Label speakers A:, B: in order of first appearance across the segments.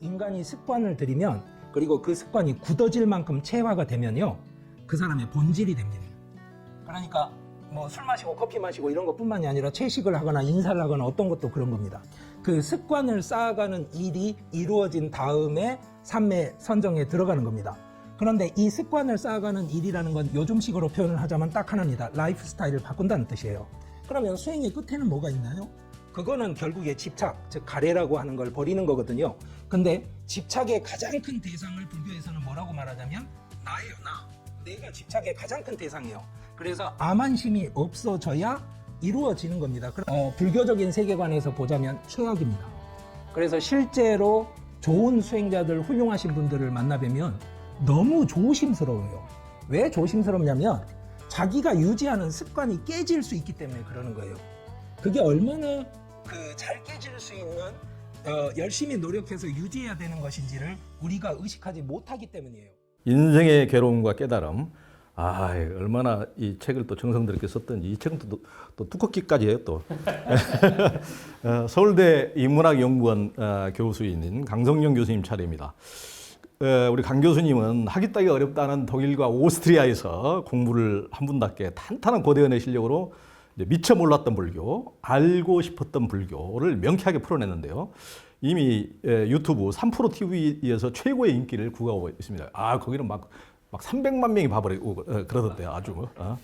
A: 인간이 습관을 들이면 그리고 그 습관이 굳어질 만큼 체화가 되면요 그 사람의 본질이 됩니다. 그러니까 뭐 술 마시고 커피 마시고 이런 것뿐만이 아니라 채식을 하거나 인사를 하거나 어떤 것도 그런 겁니다. 그 습관을 쌓아가는 일이 이루어진 다음에 삶의 선정에 들어가는 겁니다. 그런데 이 습관을 쌓아가는 일이라는 건 요즘식으로 표현을 하자면 딱 하나입니다. 라이프 스타일을 바꾼다는 뜻이에요. 그러면 수행의 끝에는 뭐가 있나요? 그거는 결국에 집착, 즉 가래라고 하는 걸 버리는 거거든요. 근데 집착의 가장 큰 대상을 불교에서는 뭐라고 말하냐면 나예요, 나. 내가 집착의 가장 큰 대상이에요. 그래서 암한심이 없어져야 이루어지는 겁니다. 어, 불교적인 세계관에서 보자면 최악입니다. 그래서 실제로 좋은 수행자들, 훌륭하신 분들을 만나뵈면 너무 조심스러워요. 왜 조심스럽냐면 자기가 유지하는 습관이 깨질 수 있기 때문에 그러는 거예요. 그게 얼마나 그 잘 깨질 수 있는 어, 열심히 노력해서 유지해야 되는 것인지를 우리가 의식하지 못하기 때문이에요.
B: 인생의 괴로움과 깨달음. 아, 얼마나 이 책을 또 정성스럽게 썼던지 이 책은 또, 또 두껍기까지 해요 또. 어, 서울대 인문학연구원 어, 교수인 강성영 교수님 차례입니다. 어, 우리 강 교수님은 하기 따기 어렵다는 독일과 오스트리아에서 공부를 한 분답게 탄탄한 고대언의 실력으로 미처 몰랐던 불교, 알고 싶었던 불교를 명쾌하게 풀어냈는데요. 이미 에, 유튜브 3프로 TV에서 최고의 인기를 구가하고 있습니다. 아 거기는 막, 막 300만 명이 봐버리고 어, 그러던데요. 아주 어,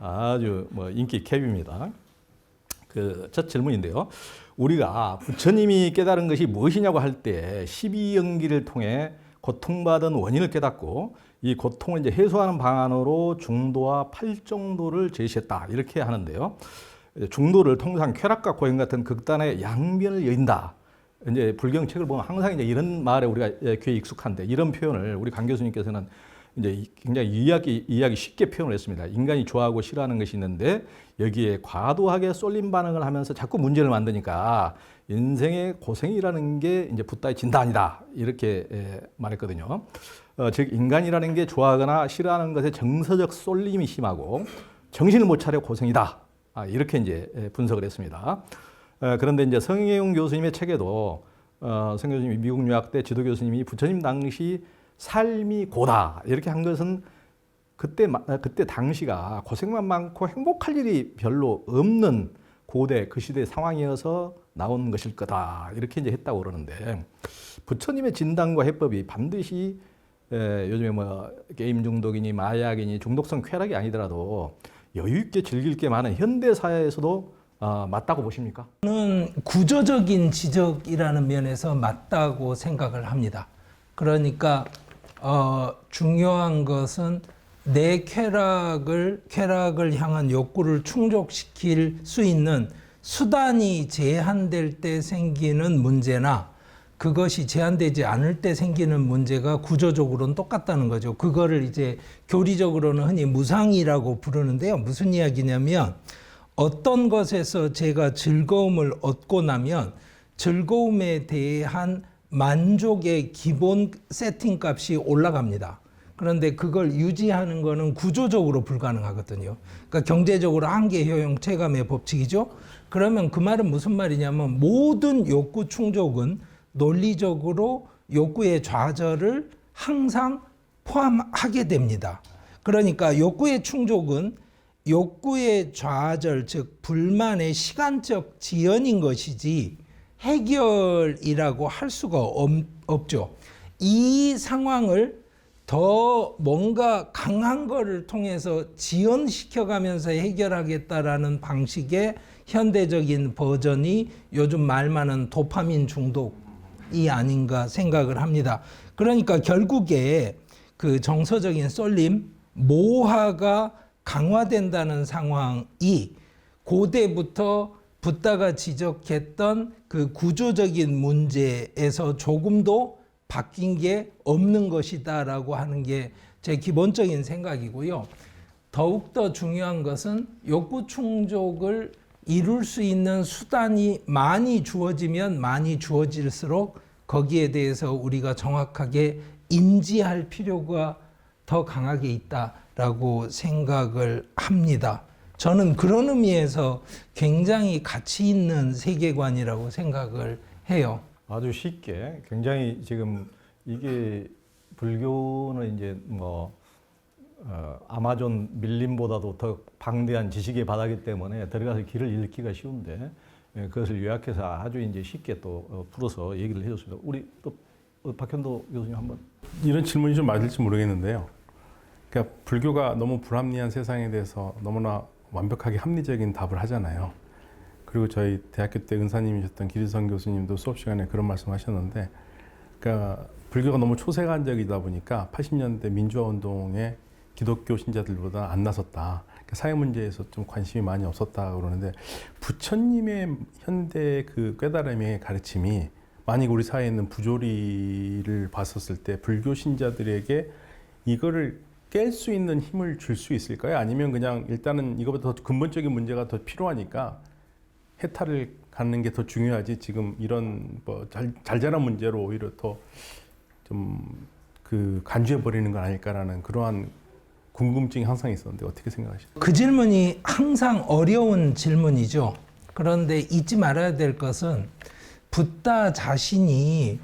B: 아주 뭐 인기 캡입니다. 그첫 질문인데요. 우리가 부처님이 깨달은 것이 무엇이냐고 할 때 12연기를 통해 고통받은 원인을 깨닫고 이 고통을 이제 해소하는 방안으로 중도와 팔정도를 제시했다 이렇게 하는데요. 중도를 통상 쾌락과 고행 같은 극단의 양변을 여인다. 이제 불경 책을 보면 항상 이제 이런 말에 우리가 예, 귀에 익숙한데 이런 표현을 우리 강 교수님께서는 이제 굉장히 이해하기, 이해하기 쉽게 표현을 했습니다. 인간이 좋아하고 싫어하는 것이 있는데 여기에 과도하게 쏠림 반응을 하면서 자꾸 문제를 만드니까 인생의 고생이라는 게 이제 붓다의 진단이다. 이렇게 예, 말했거든요. 어, 즉, 인간이라는 게 좋아하거나 싫어하는 것에 정서적 쏠림이 심하고 정신을 못 차려 고생이다. 아, 이렇게 이제 예, 분석을 했습니다. 어, 그런데 이제 성혜용 교수님의 책에도 어, 성 교수님이 미국 유학대 지도 교수님이 부처님 당시 삶이 고다 이렇게 한 것은 그때 마- 그때 당시가 고생만 많고 행복할 일이 별로 없는 고대 그 시대 상황이어서 나온 것일 거다 이렇게 이제 했다고 그러는데 부처님의 진단과 해법이 반드시 에, 요즘에 뭐 게임 중독이니 마약이니 중독성 쾌락이 아니더라도 여유 있게 즐길 게 많은 현대 사회에서도 어, 맞다고 보십니까?
A: 저는 구조적인 지적이라는 면에서 맞다고 생각을 합니다. 그러니까 어, 중요한 것은 내 쾌락을 쾌락을 향한 욕구를 충족시킬 수 있는 수단이 제한될 때 생기는 문제나 그것이 제한되지 않을 때 생기는 문제가 구조적으로는 똑같다는 거죠. 그거를 이제 교리적으로는 흔히 무상이라고 부르는데요. 무슨 이야기냐면 어떤 것에서 제가 즐거움을 얻고 나면 즐거움에 대한 만족의 기본 세팅 값이 올라갑니다. 그런데 그걸 유지하는 거는 구조적으로 불가능하거든요. 그러니까 경제적으로 한계 효용 체감의 법칙이죠. 그러면 그 말은 무슨 말이냐면 모든 욕구 충족은 논리적으로 욕구의 좌절을 항상 포함하게 됩니다. 그러니까 욕구의 충족은 욕구의 좌절, 즉 불만의 시간적 지연인 것이지 해결이라고 할 수가 없, 없죠. 이 상황을 더 뭔가 강한 거를 통해서 지연시켜 가면서 해결하겠다라는 방식의 현대적인 버전이 요즘 말 많은 도파민 중독이 아닌가 생각을 합니다. 그러니까 결국에 그 정서적인 쏠림, 모하가 강화된다는 상황이 고대부터 붓다가 지적했던 그 구조적인 문제에서 조금도 바뀐 게 없는 것이다라고 하는 게 제 기본적인 생각이고요. 더욱더 중요한 것은 욕구 충족을 이룰 수 있는 수단이 많이 주어지면 많이 주어질수록 거기에 대해서 우리가 정확하게 인지할 필요가 더 강하게 있다라고 생각을 합니다. 저는 그런 의미에서 굉장히 가치 있는 세계관이라고 생각을 해요.
B: 아주 쉽게 굉장히 지금 이게 불교는 이제 뭐 어, 아마존 밀림보다도 더 방대한 지식의 바다기 때문에 들어가서 길을 잃기가 쉬운데 예, 그것을 요약해서 아주 이제 쉽게 또 어, 풀어서 얘기를 해줬습니다. 우리 또 어, 박현도 교수님 한번
C: 이런 질문이 좀 맞을지 모르겠는데요. 그러니까 불교가 너무 불합리한 세상에 대해서 너무나 완벽하게 합리적인 답을 하잖아요. 그리고 저희 대학교 때 은사님이셨던 기리성 교수님도 수업 시간에 그런 말씀 하셨는데, 그러니까 불교가 너무 초세간적이다 보니까 80년대 민주화 운동에 기독교 신자들보다 안 나섰다. 그러니까 사회 문제에서 좀 관심이 많이 없었다 그러는데 부처님의 현대 그 깨달음의 가르침이 만약 우리 사회에 있는 부조리를 봤었을 때 불교 신자들에게 이거를 깰 수 있는 힘을 줄 수 있을까요? 아니면 그냥 일단은 이거보다 더 근본적인 문제가 더 필요하니까 해탈을 갖는 게 더 중요하지 지금 이런 뭐 잘 잘 자란 문제로 오히려 더 좀 그 간주해 버리는 건 아닐까라는 그러한 궁금증이 항상 있었는데 어떻게 생각하시나요?
A: 그 질문이 항상 어려운 질문이죠. 그런데 잊지 말아야 될 것은 붓다 자신이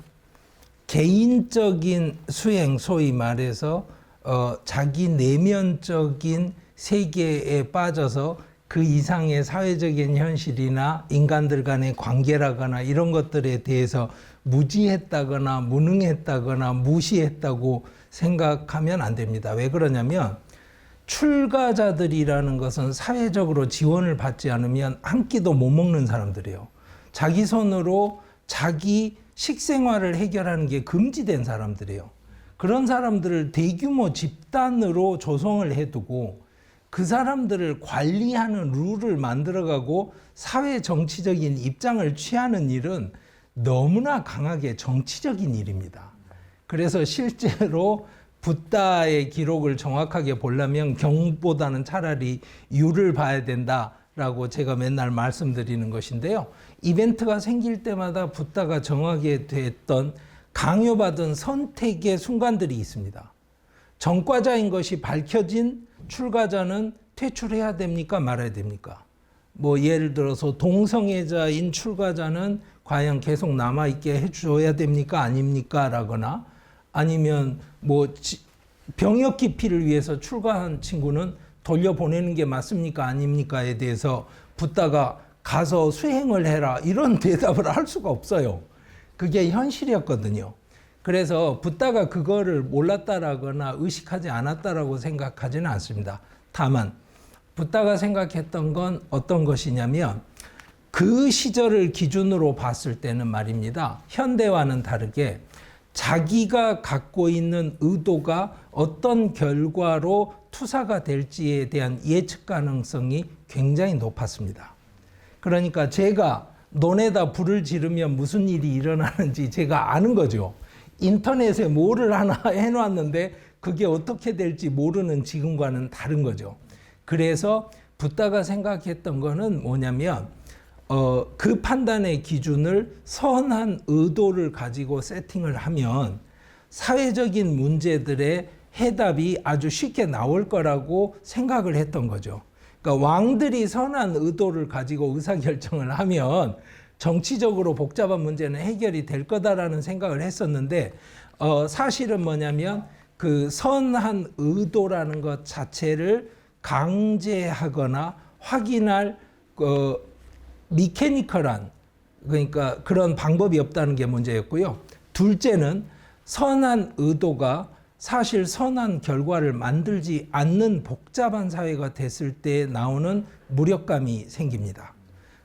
A: 개인적인 수행, 소위 말해서 어, 자기 내면적인 세계에 빠져서 그 이상의 사회적인 현실이나 인간들 간의 관계라거나 이런 것들에 대해서 무지했다거나 무능했다거나 무시했다고 생각하면 안 됩니다. 왜 그러냐면 출가자들이라는 것은 사회적으로 지원을 받지 않으면 한 끼도 못 먹는 사람들이에요. 자기 손으로 자기 식생활을 해결하는 게 금지된 사람들이에요. 그런 사람들을 대규모 집단으로 조성을 해두고 그 사람들을 관리하는 룰을 만들어가고 사회 정치적인 입장을 취하는 일은 너무나 강하게 정치적인 일입니다. 그래서 실제로 붓다의 기록을 정확하게 보려면 경보다는 차라리 유를 봐야 된다라고 제가 맨날 말씀드리는 것인데요. 이벤트가 생길 때마다 붓다가 정하게 됐던 강요받은 선택의 순간들이 있습니다. 전과자인 것이 밝혀진 출가자는 퇴출해야 됩니까? 말아야 됩니까? 뭐 예를 들어서 동성애자인 출가자는 과연 계속 남아 있게 해줘야 됩니까? 아닙니까? 라거나 아니면 뭐 지- 병역 기피를 위해서 출가한 친구는 돌려보내는 게 맞습니까? 아닙니까?에 대해서 붓다가 가서 수행을 해라 이런 대답을 할 수가 없어요. 그게 현실이었거든요. 그래서 붓다가 그거를 몰랐다라거나 의식하지 않았다라고 생각하지는 않습니다. 다만 붓다가 생각했던 건 어떤 것이냐면 그 시절을 기준으로 봤을 때는 말입니다. 현대와는 다르게 자기가 갖고 있는 의도가 어떤 결과로 투사가 될지에 대한 예측 가능성이 굉장히 높았습니다. 그러니까 제가 논에다 불을 지르면 무슨 일이 일어나는지 제가 아는 거죠. 인터넷에 뭐를 하나 해놨는데 그게 어떻게 될지 모르는 지금과는 다른 거죠. 그래서 붓다가 생각했던 거는 뭐냐면 어, 그 판단의 기준을 선한 의도를 가지고 세팅을 하면 사회적인 문제들의 해답이 아주 쉽게 나올 거라고 생각을 했던 거죠. 그러니까 왕들이 선한 의도를 가지고 의사결정을 하면 정치적으로 복잡한 문제는 해결이 될 거다라는 생각을 했었는데 어, 사실은 뭐냐면 그 선한 의도라는 것 자체를 강제하거나 확인할 어, 미케니컬한 그러니까 그런 방법이 없다는 게 문제였고요. 둘째는 선한 의도가 사실 선한 결과를 만들지 않는 복잡한 사회가 됐을 때 나오는 무력감이 생깁니다.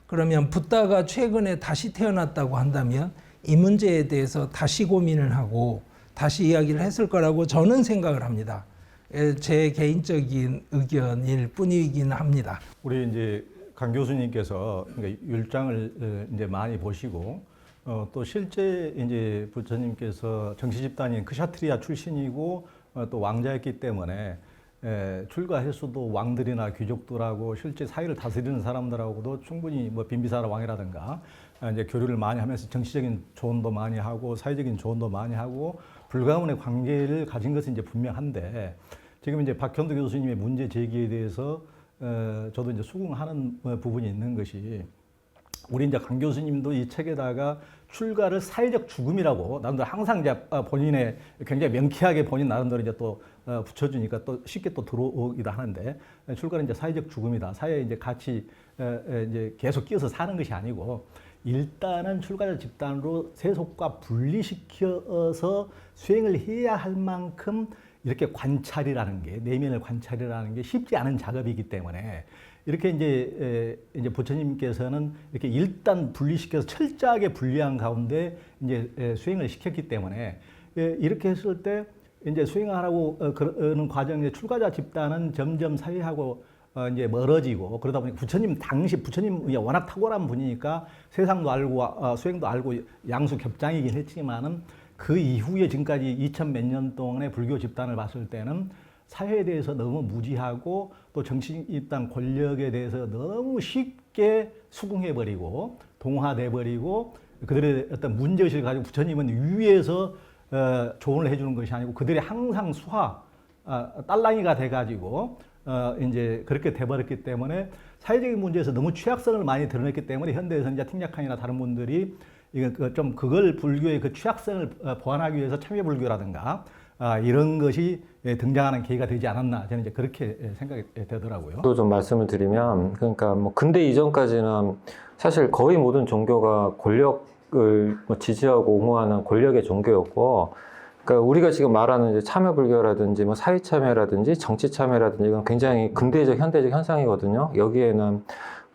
A: 그러면 붓다가 최근에 다시 태어났다고 한다면 이 문제에 대해서 다시 고민을 하고 다시 이야기를 했을 거라고 저는 생각을 합니다. 예, 제 개인적인 의견일 뿐이긴 합니다.
B: 우리 이제 강 교수님께서 그러니까 율장을 어, 이제 많이 보시고 어, 또 실제 이제 부처님께서 정치 집단인 크샤트리아 출신이고 어, 또 왕자였기 때문에 에, 출가했어도 왕들이나 귀족들하고 실제 사회를 다스리는 사람들하고도 충분히 뭐 빈비사라 왕이라든가 아, 이제 교류를 많이 하면서 정치적인 조언도 많이 하고 사회적인 조언도 많이 하고 불가문의 관계를 가진 것은 이제 분명한데 지금 이제 박현도 교수님의 문제 제기에 대해서 어, 저도 이제 수긍하는 어, 부분이 있는 것이 우리 이제 강 교수님도 이 책에다가 출가를 사회적 죽음이라고 나름대로 항상 이제 아, 본인의 굉장히 명쾌하게 본인 나름대로 이제 또 어, 붙여주니까 또 쉽게 또 들어오기도 하는데 출가는 이제 사회적 죽음이다. 사회에 이제 같이 이제 계속 끼어서 사는 것이 아니고 일단은 출가자 집단으로 세속과 분리시켜서 수행을 해야 할 만큼 이렇게 관찰이라는 게 내면을 관찰이라는 게 쉽지 않은 작업이기 때문에 이렇게 이제 에, 이제 부처님께서는 이렇게 일단 분리시켜서 철저하게 분리한 가운데 이제 에, 수행을 시켰기 때문에 에, 이렇게 했을 때 이제 수행하라고 어, 그러는 과정에 출가자 집단은 점점 사회하고 어, 이제 멀어지고 그러다 보니 부처님 당시 부처님이 워낙 탁월한 분이니까 세상도 알고 어, 수행도 알고 양수 겹장이긴 했지만은 그 이후에 지금까지 2000 몇 년 동안의 불교 집단을 봤을 때는 사회에 대해서 너무 무지하고 또 정치 집단 권력에 대해서 너무 쉽게 수긍해 버리고 동화돼 버리고 그들의 어떤 문제의식을 가지고 부처님은 위에서 어, 조언을 해주는 것이 아니고 그들이 항상 수하 아, 딸랑이가 돼가지고 어, 이제 그렇게 돼버렸기 때문에 사회적인 문제에서 너무 취약성을 많이 드러냈기 때문에 현대에서 이제 팅약한이나 다른 분들이 이거 그좀 그걸 불교의 그 취약성을 어, 보완하기 위해서 참여 불교라든가 아, 이런 것이 예, 등장하는 계기가 되지 않았나 저는 이제 그렇게 예, 생각이 되더라고요.
D: 또 좀 말씀을 드리면 그러니까 뭐 근대 이전까지는 사실 거의 모든 종교가 권력을 뭐 지지하고 옹호하는 권력의 종교였고 그러니까 우리가 지금 말하는 이제 참여 불교라든지 뭐 사회 참여라든지 정치 참여라든지 이건 굉장히 근대적 현대적 현상이거든요. 여기에는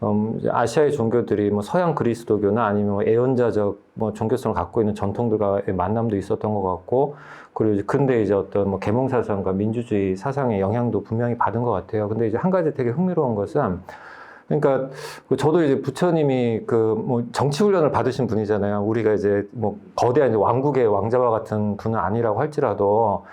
D: 음, 아시아의 종교들이 뭐 서양 그리스도교나 아니면 뭐 애연자적 뭐 종교성을 갖고 있는 전통들과의 만남도 있었던 것 같고 그리고 이제 근대 이제 어떤 뭐 계몽 사상과 민주주의 사상의 영향도 분명히 받은 것 같아요. 근데 이제 한 가지 되게 흥미로운 것은 그러니까 그 저도 이제 부처님이 그 뭐 정치 훈련을 받으신 분이잖아요. 우리가 이제 뭐 거대한 이제 왕국의 왕자와 같은 분은 아니라고 할지라도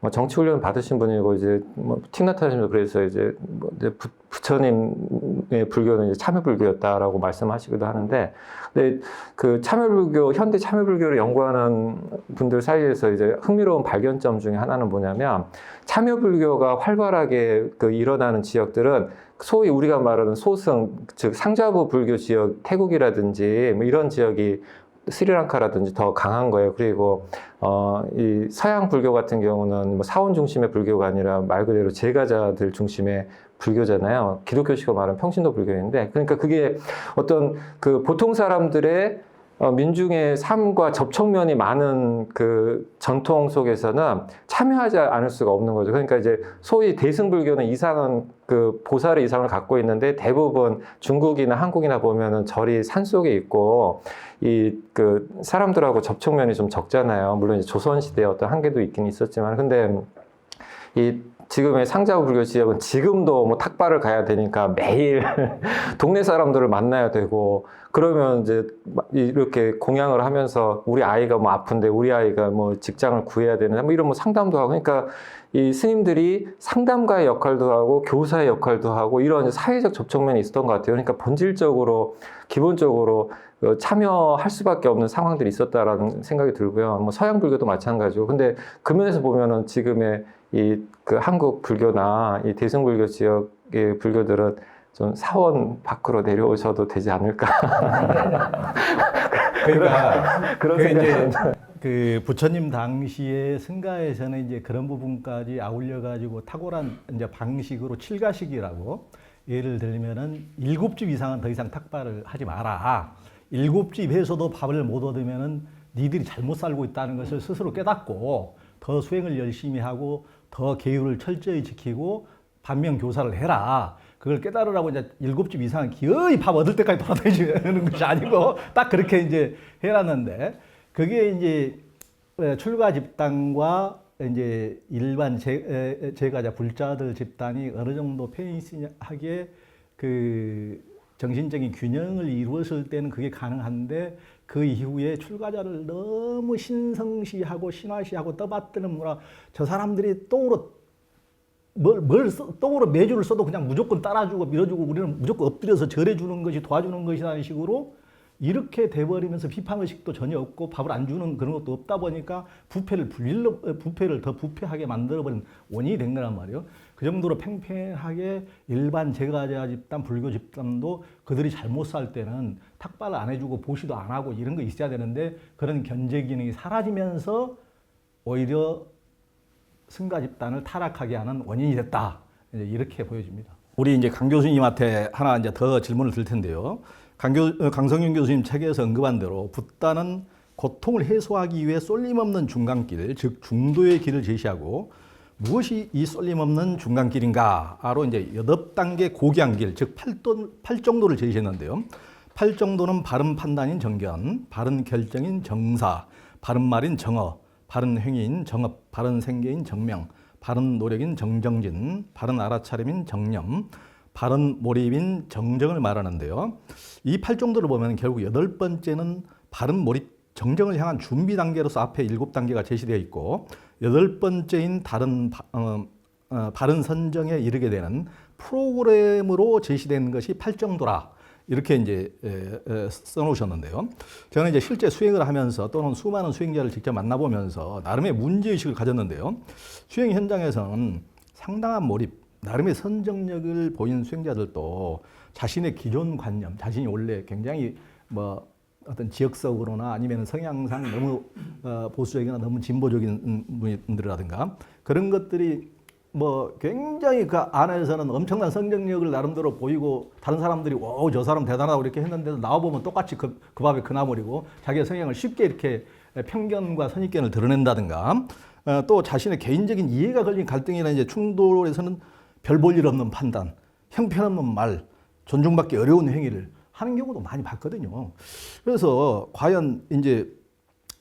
D: 뭐 정치 훈련 받으신 분이고 이제 뭐 틱나타님도 그래서 이제 뭐 이제 부, 부처님의 불교는 이제 참여 불교였다라고 말씀하시기도 하는데 근데 그 참여 불교 현대 참여 불교를 연구하는 분들 사이에서 이제 흥미로운 발견점 중에 하나는 뭐냐면 참여 불교가 활발하게 그 일어나는 지역들은 소위 우리가 말하는 소승 즉 상자부 불교 지역 태국이라든지 뭐 이런 지역이 스리랑카라든지 더 강한 거예요. 그리고 어, 이 서양 불교 같은 경우는 뭐 사원 중심의 불교가 아니라 말 그대로 제가자들 중심의 불교잖아요. 기독교식으로 말하면 평신도 불교인데, 그러니까 그게 어떤 그 보통 사람들의 어, 민중의 삶과 접촉면이 많은 그 전통 속에서는 참여하지 않을 수가 없는 거죠. 그러니까 이제 소위 대승불교는 이상은 그 보살의 이상을 갖고 있는데 대부분 중국이나 한국이나 보면은 절이 산 속에 있고 이 그 사람들하고 접촉면이 좀 적잖아요. 물론 이제 조선 시대의 어떤 한계도 있긴 있었지만 근데 이 지금의 상자 불교 지역은 지금도 뭐 탁발을 가야 되니까 매일 동네 사람들을 만나야 되고 그러면 이제 막 이렇게 공양을 하면서 우리 아이가 뭐 아픈데 우리 아이가 뭐 직장을 구해야 되는 뭐 이런 뭐 상담도 하고 그러니까 이 스님들이 상담가의 역할도 하고 교사의 역할도 하고 이런 사회적 접촉면이 있었던 것 같아요. 그러니까 본질적으로 기본적으로 어, 참여할 수밖에 없는 상황들이 있었다라는 생각이 들고요. 뭐 서양 불교도 마찬가지고. 근데 그 면에서 보면은 지금의 이 그 한국 불교나 이 대승불교 지역의 불교들은 좀 사원 밖으로 내려오셔도 되지 않을까
B: 그러니까
D: 그런
B: 그
D: 생각이
B: 그 부처님 당시에 승가에서는 이제 그런 부분까지 아울려 가지고 탁월한 이제 방식으로 칠가식이라고 예를 들면은 일곱 집 이상은 더 이상 탁발을 하지 마라. 일곱 집에서도 밥을 못 얻으면은 니들이 잘못 살고 있다는 것을 스스로 깨닫고 더 수행을 열심히 하고 더 계율을 철저히 지키고 반면 교사를 해라. 그걸 깨달으라고 이제 일곱 집 이상은 기어이 밥 얻을 때까지 돌아다니는 것이 아니고 딱 그렇게 이제 해놨는데 그게 이제 에, 출가 집단과 이제 일반 제, 에, 제가자 불자들 집단이 어느 정도 페이스하게 그 정신적인 균형을 이루었을 때는 그게 가능한데 그 이후에 출가자를 너무 신성시하고 신화시하고 떠받드는 뭐라 저 사람들이 똥으로 뭘, 뭘 써, 똥으로 매주를 써도 그냥 무조건 따라주고 밀어주고 우리는 무조건 엎드려서 절해주는 것이 도와주는 것이라는 식으로 이렇게 돼버리면서 비판 의식도 전혀 없고 밥을 안 주는 그런 것도 없다 보니까 부패를 불릴러 어, 부패를 더 부패하게 만들어버린 원인이 된 거란 말이에요. 그 정도로 팽팽하게 일반 제가자 집단, 불교 집단도 그들이 잘못 살 때는 탁발을 안 해주고 보시도 안 하고 이런 거 있어야 되는데 그런 견제 기능이 사라지면서 오히려 승가 집단을 타락하게 하는 원인이 됐다. 이렇게 보여집니다. 우리 이제 강 교수님한테 하나 이제 더 질문을 드릴 텐데요. 강 교, 어, 강성윤 교수님 책에서 언급한 대로 붓다는 고통을 해소하기 위해 쏠림 없는 중간길, 즉 중도의 길을 제시하고 무엇이 이 쏠림 없는 중간길인가로 이제 여덟 단계 고기한길, 즉 8도, 8정도를 제시했는데요. 8정도는 바른 판단인 정견, 바른 결정인 정사, 바른 말인 정어, 바른 행위인 정업, 바른 생계인 정명, 바른 노력인 정정진, 바른 알아차림인 정념, 바른 몰입인 정정을 말하는데요. 이 8정도를 보면 결국 여덟 번째는 바른 몰입 정정을 향한 준비 단계로서 앞에 일곱 단계가 제시되어 있고 여덟 번째인 다른 바, 어, 어, 바른 선정에 이르게 되는 프로그램으로 제시된 것이 8정도라. 이렇게 이제 써놓으셨는데요. 저는 이제 실제 수행을 하면서 또는 수많은 수행자를 직접 만나보면서 나름의 문제의식을 가졌는데요. 수행 현장에서는 상당한 몰입, 나름의 선정력을 보인 수행자들도 자신의 기존 관념, 자신이 원래 굉장히 뭐 어떤 지역적으로나 아니면 성향상 너무 어, 보수적이나 너무 진보적인 분들이라든가 그런 것들이 뭐 굉장히 그 안에서는 엄청난 성장력을 나름대로 보이고 다른 사람들이 와저 사람 대단하다고 이렇게 했는데도 나와보면 똑같이 그, 그 밥에 그 나물이고 자기의 성향을 쉽게 이렇게 편견과 선입견을 드러낸다든가 어, 또 자신의 개인적인 이해가 걸린 갈등이나 이제 충돌에서는 별 볼 일 없는 판단, 형편없는 말, 존중받기 어려운 행위를 하는 경우도 많이 봤거든요. 그래서 과연 이제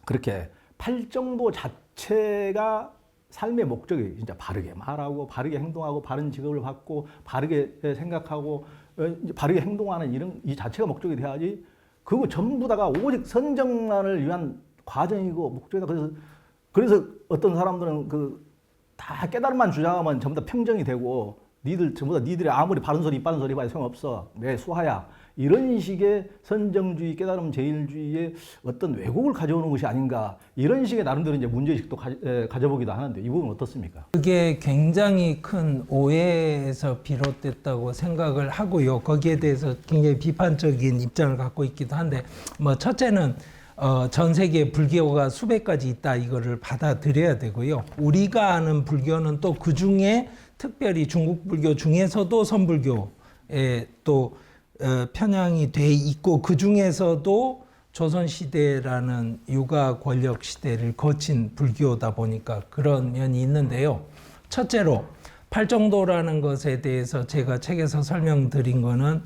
B: 그렇게 팔정도 자체가 삶의 목적이 진짜 바르게 말하고 바르게 행동하고 바른 직업을 받고 바르게 생각하고 어, 바르게 행동하는 이런 이 자체가 목적이 돼야지 그거 전부 다가 오직 선정만을 위한 과정이고 목적이다. 그래서 그래서 어떤 사람들은 그 다 깨달음만 주장하면 전부 다 평정이 되고 니들 전부 다 니들이 아무리 바른 소리 바른 소리 봐야 소용없어. 내 수하야 이런 식의 선정주의 깨달음 제일주의의 어떤 왜곡을 가져오는 것이 아닌가 이런 식의 나름대로 이제 문제의식도 가, 에, 가져 보기도 하는데 이 부분 어떻습니까?
A: 그게 굉장히 큰 오해에서 비롯됐다고 생각을 하고요. 거기에 대해서 굉장히 비판적인 입장을 갖고 있기도 한데, 뭐, 첫째는, 어, 전 세계에 불교가 수백 가지 있다, 이거를 받아들여야 되고요. 우리가 아는 불교는 또 그 중에 특별히 중국 불교 중에서도 선불교에 또 어, 편향이 돼 있고 그 중에서도 조선 시대라는 유가 권력 시대를 거친 불교다 보니까 그런 면이 있는데요. 첫째로 팔정도라는 것에 대해서 제가 책에서 설명드린 거는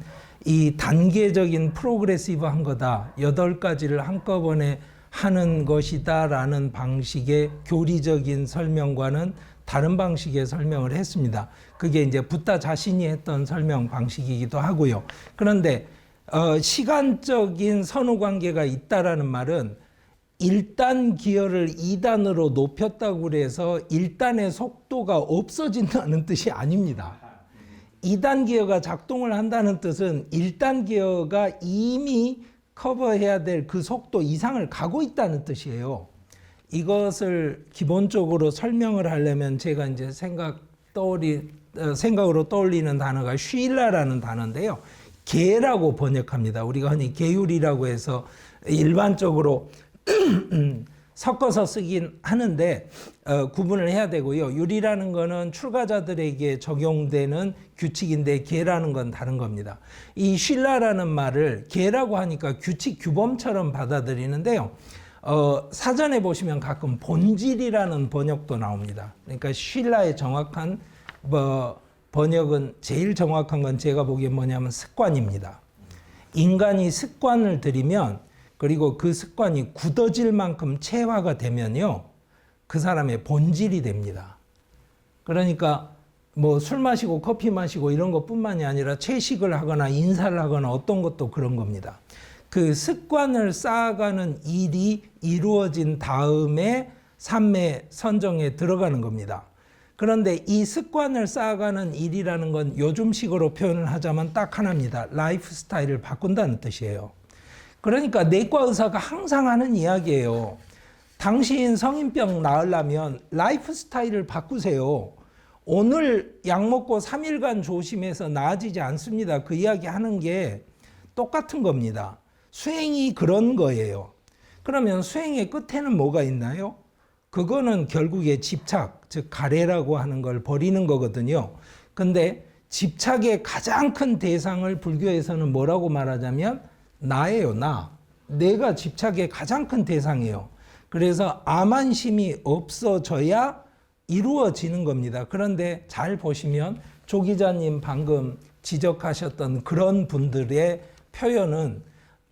A: 이 단계적인 프로그레시브한 거다. 여덟 가지를 한꺼번에 하는 것이다라는 방식의 교리적인 설명과는 다른 방식의 설명을 했습니다. 그게 이제 붓다 자신이 했던 설명 방식이기도 하고요. 그런데 어, 시간적인 선후 관계가 있다라는 말은 1단 기어를 2단으로 높였다고 그래서 1단의 속도가 없어진다는 뜻이 아닙니다. 2단 기어가 작동을 한다는 뜻은 1단 기어가 이미 커버해야 될 그 속도 이상을 가고 있다는 뜻이에요. 이것을 기본적으로 설명을 하려면 제가 이제 생각 떠올리 어, 생각으로 떠올리는 단어가 쉴라라는 단어인데요. 개라고 번역합니다. 우리가 흔히 개율이라고 해서 일반적으로 섞어서 쓰긴 하는데 어, 구분을 해야 되고요. 율이라는 거는 출가자들에게 적용되는 규칙인데 개라는 건 다른 겁니다. 이 쉴라라는 말을 개라고 하니까 규칙 규범처럼 받아들이는데요. 어, 사전에 보시면 가끔 본질이라는 번역도 나옵니다. 그러니까 쉴라의 정확한 뭐 번역은 제일 정확한 건 제가 보기엔 뭐냐면 습관입니다. 인간이 습관을 들이면 그리고 그 습관이 굳어질 만큼 체화가 되면요. 그 사람의 본질이 됩니다. 그러니까 뭐 술 마시고 커피 마시고 이런 것뿐만이 아니라 채식을 하거나 인사를 하거나 어떤 것도 그런 겁니다. 그 습관을 쌓아가는 일이 이루어진 다음에 삶의 선정에 들어가는 겁니다. 그런데 이 습관을 쌓아가는 일이라는 건 요즘식으로 표현을 하자면 딱 하나입니다. 라이프 스타일을 바꾼다는 뜻이에요. 그러니까 내과 의사가 항상 하는 이야기예요. 당신 성인병 나으려면 라이프 스타일을 바꾸세요. 오늘 약 먹고 3일간 조심해서 나아지지 않습니다. 그 이야기 하는 게 똑같은 겁니다. 수행이 그런 거예요. 그러면 수행의 끝에는 뭐가 있나요? 그거는 결국에 집착, 즉 가래라고 하는 걸 버리는 거거든요. 근데 집착의 가장 큰 대상을 불교에서는 뭐라고 말하자면 나예요, 나. 내가 집착의 가장 큰 대상이에요. 그래서 암안심이 없어져야 이루어지는 겁니다. 그런데 잘 보시면 조 기자님 방금 지적하셨던 그런 분들의 표현은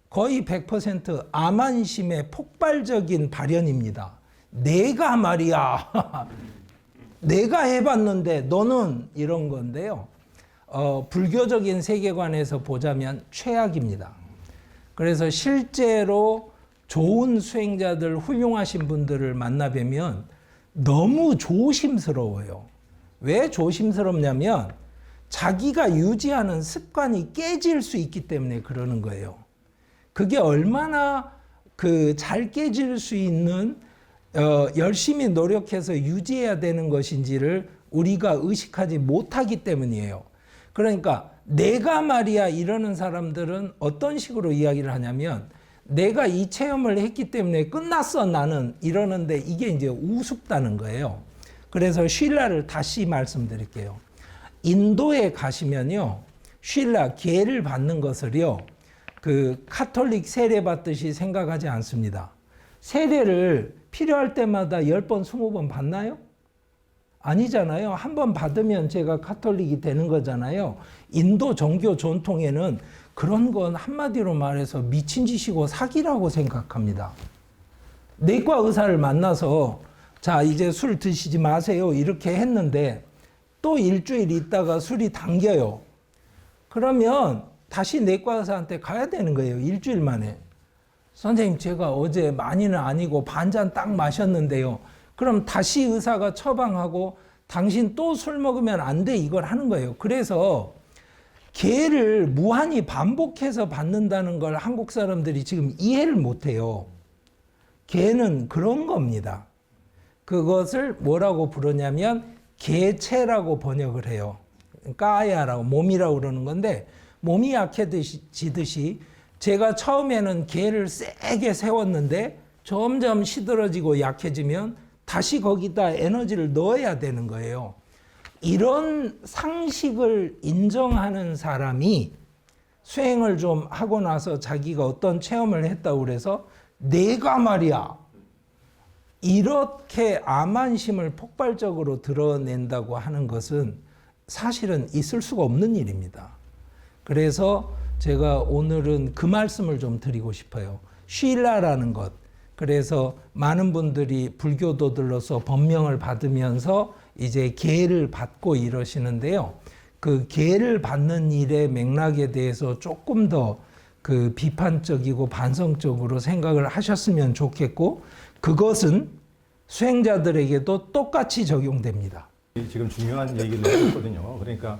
A: 거의 100% 암안심의 폭발적인 발현입니다. 내가 말이야. 내가 해봤는데 너는 이런 건데요. 어, 불교적인 세계관에서 보자면 최악입니다. 그래서 실제로 좋은 수행자들, 훌륭하신 분들을 만나 뵈면 너무 조심스러워요. 왜 조심스럽냐면 자기가 유지하는 습관이 깨질 수 있기 때문에 그러는 거예요. 그게 얼마나 그 잘 깨질 수 있는 어, 열심히 노력해서 유지해야 되는 것인지를 우리가 의식하지 못하기 때문이에요. 그러니까 내가 말이야 이러는 사람들은 어떤 식으로 이야기를 하냐면 내가 이 체험을 했기 때문에 끝났어 나는 이러는데 이게 이제 우습다는 거예요. 그래서 쉴라를 다시 말씀드릴게요. 인도에 가시면요. 쉴라 계를 받는 것을요. 그 카톨릭 세례 받듯이 생각하지 않습니다. 세례를 필요할 때마다 10번, 20번 받나요? 아니잖아요. 한 번 받으면 제가 카톨릭이 되는 거잖아요. 인도 종교 전통에는 그런 건 한마디로 말해서 미친 짓이고 사기라고 생각합니다. 내과 의사를 만나서 자, 이제 술 드시지 마세요. 이렇게 했는데 또 일주일 있다가 술이 당겨요. 그러면 다시 내과 의사한테 가야 되는 거예요. 일주일 만에. 선생님, 제가 어제 많이는 아니고 반 잔 딱 마셨는데요. 그럼 다시 의사가 처방하고 당신 또 술 먹으면 안 돼. 이걸 하는 거예요. 그래서 개를 무한히 반복해서 받는다는 걸 한국 사람들이 지금 이해를 못 해요. 개는 그런 겁니다. 그것을 뭐라고 부르냐면 개체라고 번역을 해요. 까야라고 몸이라고 그러는 건데 몸이 약해지듯이 제가 처음에는 개를 세게 세웠는데 점점 시들어지고 약해지면 다시 거기다 에너지를 넣어야 되는 거예요. 이런 상식을 인정하는 사람이 수행을 좀 하고 나서 자기가 어떤 체험을 했다고 그래서 내가 말이야 이렇게 암안심을 폭발적으로 드러낸다고 하는 것은 사실은 있을 수가 없는 일입니다. 그래서 제가 오늘은 그 말씀을 좀 드리고 싶어요. 쉴라라는 것. 그래서 많은 분들이 불교도들로서 법명을 받으면서 이제 계를 받고 이러시는데요. 그 계를 받는 일의 맥락에 대해서 조금 더 그 비판적이고 반성적으로 생각을 하셨으면 좋겠고 그것은 수행자들에게도 똑같이 적용됩니다.
B: 지금 중요한 얘기를 했거든요. 그러니까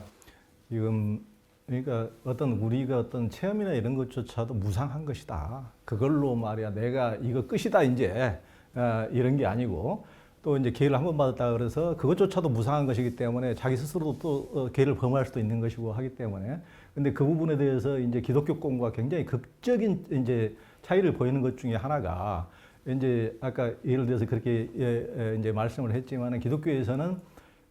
B: 지금 그러니까 어떤 우리가 어떤 체험이나 이런 것조차도 무상한 것이다. 그걸로 말이야 내가 이거 끝이다 이제. 어, 이런 게 아니고. 또 이제 기회를 한 번 받았다 그래서 그것조차도 무상한 것이기 때문에 자기 스스로도 또 어, 기회를 범할 수도 있는 것이고 하기 때문에. 근데 그 부분에 대해서 이제 기독교권과 굉장히 극적인 이제 차이를 보이는 것 중에 하나가 이제 아까 예를 들어서 그렇게 예, 예, 이제 말씀을 했지만은 기독교에서는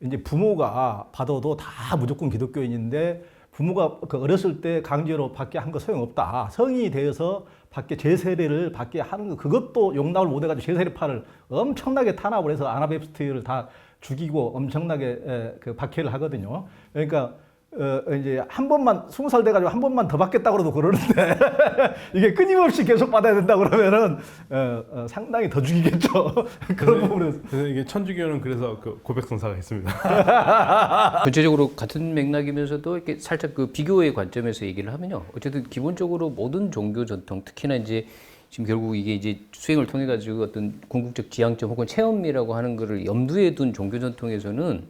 B: 이제 부모가 받아도 다 무조건 기독교인인데 부모가 그 어렸을 때 강제로 받게 한 거 소용없다. 성인이 되어서 받게 제세례를 받게 하는 거 그것도 용납을 못 해가지고 제세례파를 엄청나게 탄압을 해서 아나베프스트를 다 죽이고 엄청나게 에, 그 박해를 하거든요. 그러니까 어, 이제 한 번만 스무 살 돼가지고 한 번만 더 받겠다 그러도 그러는데 이게 끊임없이 계속 받아야 된다 그러면은 어, 어, 상당히 더 죽이겠죠. 그런 부분에서.
C: 그래서 이게 천주교는 그래서 그 고백성사가 있습니다.
E: 전체적으로 같은 맥락이면서도 이렇게 살짝 그 비교의 관점에서 얘기를 하면요. 어쨌든 기본적으로 모든 종교 전통, 특히나 이제 지금 결국 이게 이제 수행을 통해 가지고 어떤 궁극적 지향점 혹은 체험이라고 하는 거를 염두에 둔 종교 전통에서는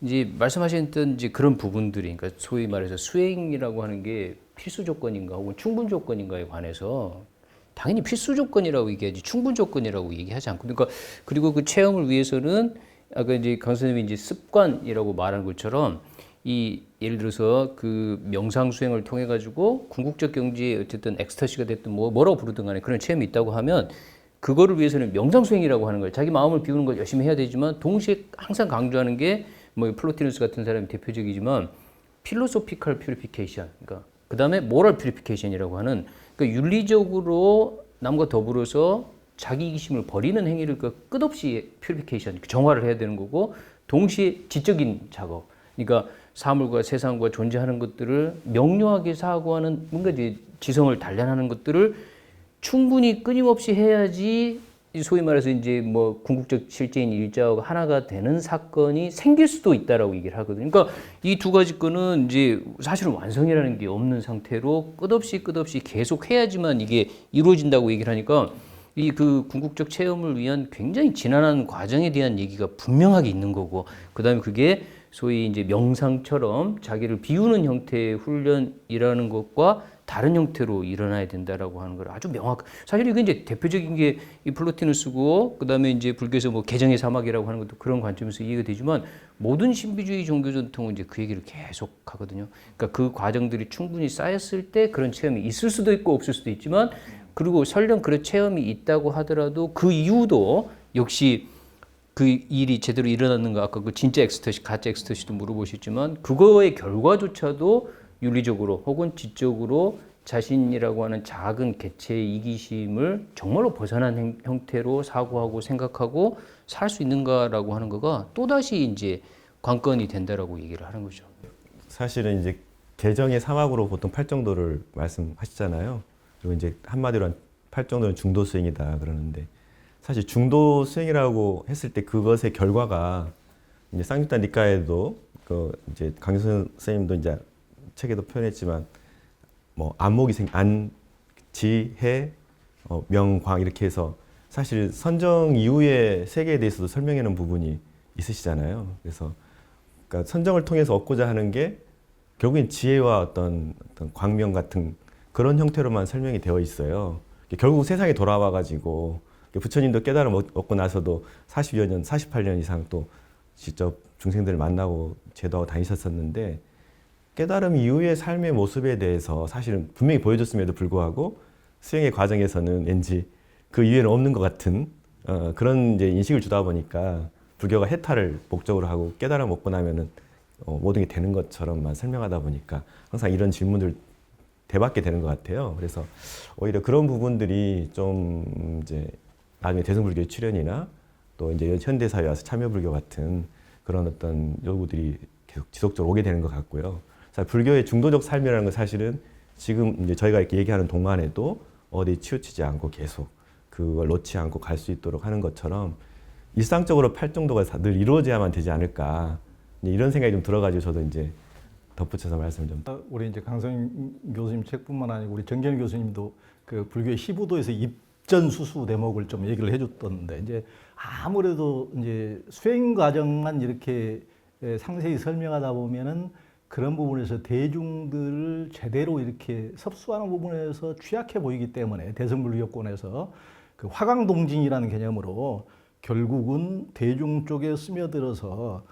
E: 이제 말씀하셨던 이제 그런 부분들이 그러니까 소위 말해서 수행이라고 하는 게 필수 조건인가 혹은 충분 조건인가에 관해서 당연히 필수 조건이라고 얘기하지 충분 조건이라고 얘기하지 않고 그러니까 그리고 그 체험을 위해서는 아까 이제 강 선생님이 이제 습관이라고 말한 것처럼 이 예를 들어서 그 명상 수행을 통해 가지고 궁극적 경지에 어쨌든 엑스터시가 됐든 뭐 뭐라고 부르든 간에 그런 체험이 있다고 하면 그거를 위해서는 명상 수행이라고 하는 거예요. 자기 마음을 비우는 걸 열심히 해야 되지만 동시에 항상 강조하는 게 뭐 플로티누스 같은 사람이 대표적이지만 필로소피컬 퓨리피케이션 그러니까 그다음에 모럴 퓨리피케이션이라고 하는 그러니까 윤리적으로 남과 더불어서 자기 이기심을 버리는 행위를 그 끝없이 퓨리피케이션 정화를 해야 되는 거고 동시에 지적인 작업. 그러니까 사물과 세상과 존재하는 것들을 명료하게 사고하는 뭔가 이제 지성을 단련하는 것들을 충분히 끊임없이 해야지 이 소위 말해서 이제 뭐 궁극적 실제인 일자하고 하나가 되는 사건이 생길 수도 있다라고 얘기를 하거든요. 그러니까 이 두 가지 거는 이제 사실은 완성이라는 게 없는 상태로 끝없이 끝없이 계속 해야지만 이게 이루어진다고 얘기를 하니까 이 그 궁극적 체험을 위한 굉장히 지난한 과정에 대한 얘기가 분명하게 있는 거고 그다음에 그게 소위 이제 명상처럼 자기를 비우는 형태의 훈련이라는 것과 다른 형태로 일어나야 된다라고 하는 걸 아주 명확. 사실 이게 이제 대표적인 게 이 플로티누스고 그다음에 이제 불교에서 뭐 개정의 사막이라고 하는 것도 그런 관점에서 이해가 되지만 모든 신비주의 종교 전통은 이제 그 얘기를 계속 하거든요. 그러니까 그 과정들이 충분히 쌓였을 때 그런 체험이 있을 수도 있고 없을 수도 있지만 그리고 설령 그런 체험이 있다고 하더라도 그 이유도 역시 그 일이 제대로 일어났는가 아까 그 진짜 엑스터시 가짜 엑스터시도 물어보셨지만 그거의 결과조차도 윤리적으로 혹은 지적으로 자신이라고 하는 작은 개체의 이기심을 정말로 벗어난 행- 형태로 사고하고 생각하고 살 수 있는가라고 하는 거가 또다시 이제 관건이 된다라고 얘기를 하는 거죠.
F: 사실은 이제 개정의 사막으로 보통 팔정도를 말씀하시잖아요. 그리고 이제 한마디로 한 팔정도는 중도 수행이다 그러는데 사실 중도 수행이라고 했을 때 그것의 결과가 이제 쌍육단 니카에도 그 이제 강효선 선생님도 이제 책에도 표현했지만 뭐 안목이 생 안, 지, 해, 어, 명, 광 이렇게 해서 사실 선정 이후의 세계에 대해서도 설명해 놓은 부분이 있으시잖아요. 그래서 그러니까 선정을 통해서 얻고자 하는 게 결국엔 지혜와 어떤, 어떤 광명 같은 그런 형태로만 설명이 되어 있어요. 결국 세상에 돌아와 가지고 부처님도 깨달음 얻- 얻고 나서도 40여 년, 48년 이상 또 직접 중생들을 만나고 제도하고 다니셨었는데 깨달음 이후의 삶의 모습에 대해서 사실은 분명히 보여줬음에도 불구하고 수행의 과정에서는 왠지 그 이외에는 없는 것 같은 어, 그런 이제 인식을 주다 보니까 불교가 해탈을 목적으로 하고 깨달음 얻고 나면은 어, 모든 게 되는 것처럼만 설명하다 보니까 항상 이런 질문을 대받게 되는 것 같아요. 그래서 오히려 그런 부분들이 좀 이제 나중에 대승불교의 출현이나 또 이제 현대사회 와서 참여불교 같은 그런 어떤 요구들이 계속 지속적으로 오게 되는 것 같고요. 자, 불교의 중도적 삶이라는 건 사실은 지금 이제 저희가 이렇게 얘기하는 동안에도 어디 치우치지 않고 계속 그걸 놓지 않고 갈 수 있도록 하는 것처럼 일상적으로 팔정도가 다늘 이루어져야만 되지 않을까. 이런 생각이 좀 들어가지고 저도 이제 덧붙여서 말씀 좀
B: 우리 이제 강성 교수님 책뿐만 아니고 우리 정견 교수님도 그 불교의 시부도에서 입전 수수 대목을 좀 얘기를 해줬던데 이제 아무래도 이제 수행 과정만 이렇게 예, 상세히 설명하다 보면은 그런 부분에서 대중들을 제대로 이렇게 섭수하는 부분에서 취약해 보이기 때문에 대승불교권에서 그 화강동진이라는 개념으로 결국은 대중 쪽에 스며들어서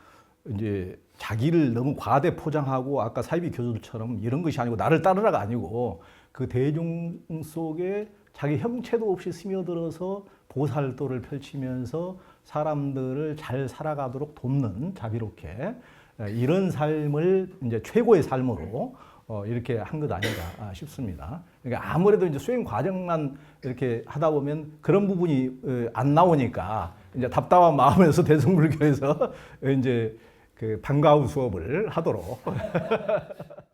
B: 이제 자기를 너무 과대 포장하고 아까 사이비 교수들처럼 이런 것이 아니고 나를 따르라가 아니고 그 대중 속에 자기 형체도 없이 스며들어서 보살도를 펼치면서 사람들을 잘 살아가도록 돕는 자비롭게 에, 이런 삶을 이제 최고의 삶으로 어, 이렇게 한 것 아닌가 아, 싶습니다. 그러니까 아무래도 이제 수행 과정만 이렇게 하다 보면 그런 부분이 어, 안 나오니까 이제 답답한 마음에서 대승불교에서 이제 그 방과후 수업을 하도록